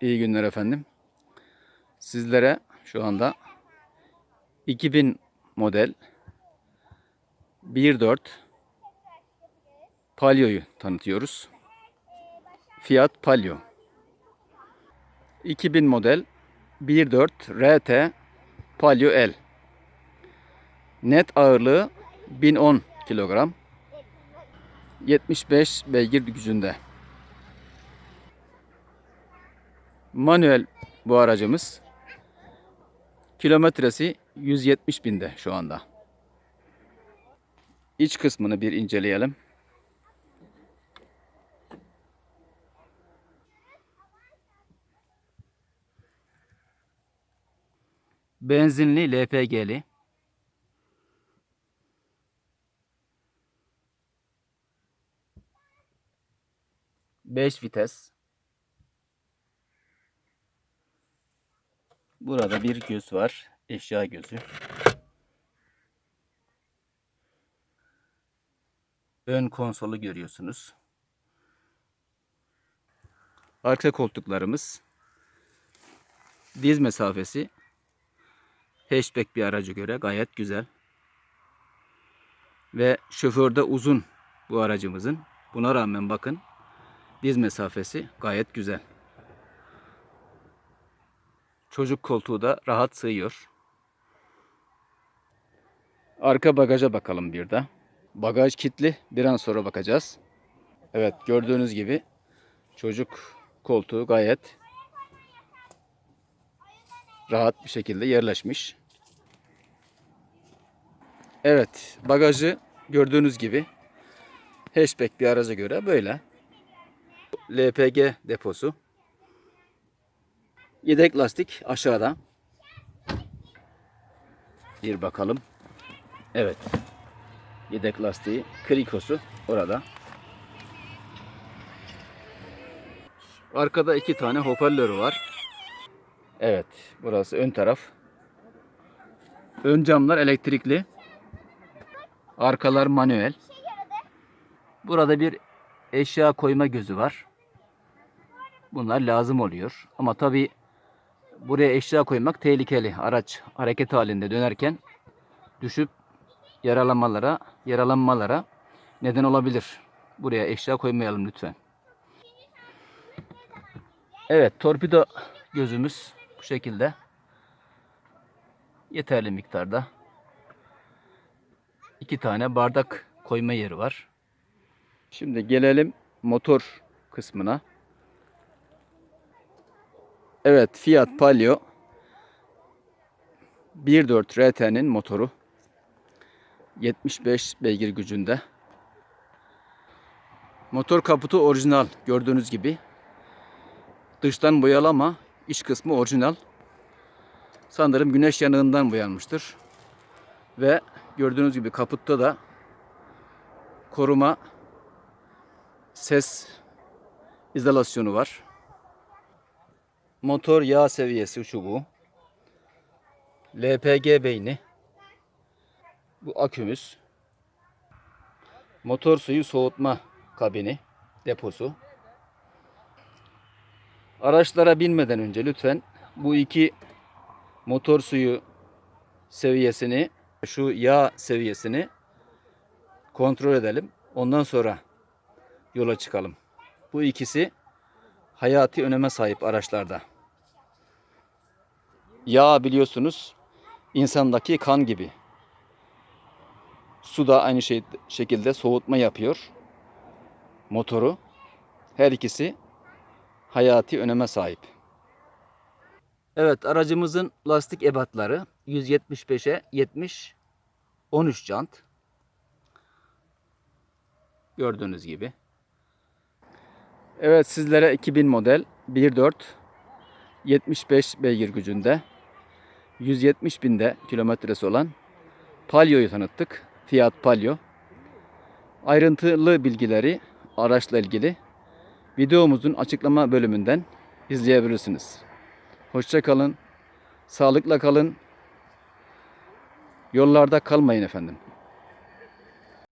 İyi günler efendim. Sizlere şu anda 2000 model 1.4 Palio'yu tanıtıyoruz. Fiat Palio. 2000 model 1.4 RT Palio L. Net ağırlığı 1010 kilogram. 75 beygir gücünde. Manuel bu aracımız. Kilometresi 170 binde şu anda. İç kısmını bir inceleyelim. Benzinli LPG'li. Beş vites. Burada bir göz var. Eşya gözü. Ön konsolu görüyorsunuz. Arka koltuklarımız. Diz mesafesi hatchback bir araca göre gayet güzel. Ve şoförde uzun bu aracımızın. Buna rağmen bakın diz mesafesi gayet güzel. Çocuk koltuğu da rahat sığıyor. Arka bagaja bakalım bir de. Bagaj kilitli. Bir an sonra bakacağız. Evet gördüğünüz gibi çocuk koltuğu gayet rahat bir şekilde yerleşmiş. Evet bagajı gördüğünüz gibi hatchback bir araca göre böyle. LPG deposu. Yedek lastik aşağıda. Bir bakalım. Evet. Yedek lastiği krikosu orada. Arkada iki tane hoparlörü var. Evet. Burası ön taraf. Ön camlar elektrikli. Arkalar manuel. Burada bir eşya koyma gözü var. Bunlar lazım oluyor. Ama tabi buraya eşya koymak tehlikeli. Araç hareket halinde dönerken düşüp yaralanmalara, yaralanmalara neden olabilir. Buraya eşya koymayalım lütfen. Evet, torpido gözümüz bu şekilde. Yeterli miktarda. İki tane bardak koyma yeri var. Şimdi gelelim motor kısmına. Evet Fiat Palio 1.4 RT'nin motoru. 75 beygir gücünde. Motor kaputu orijinal gördüğünüz gibi. Dıştan boyalı ama iç kısmı orijinal. Sanırım güneş yanığından boyanmıştır. Ve gördüğünüz gibi kaputta da koruma ses izolasyonu var. Motor yağ seviyesi şu bu. LPG beyni. Bu akümüz. Motor suyu soğutma kabini, deposu. Araçlara binmeden önce lütfen bu iki motor suyu seviyesini, şu yağ seviyesini kontrol edelim. Ondan sonra yola çıkalım. Bu ikisi hayati öneme sahip araçlarda. Yağ biliyorsunuz insandaki kan gibi. Su da aynı şey, şekilde soğutma yapıyor. Motoru. Her ikisi hayati öneme sahip. Evet aracımızın lastik ebatları 175'e 70 13 jant. Gördüğünüz gibi. Evet sizlere 2000 model 1.4 75 beygir gücünde 170 binde kilometresi olan Palio'yu tanıttık. Fiat Palio. Ayrıntılı bilgileri araçla ilgili videomuzun açıklama bölümünden izleyebilirsiniz. Hoşça kalın. Sağlıkla kalın. Yollarda kalmayın efendim.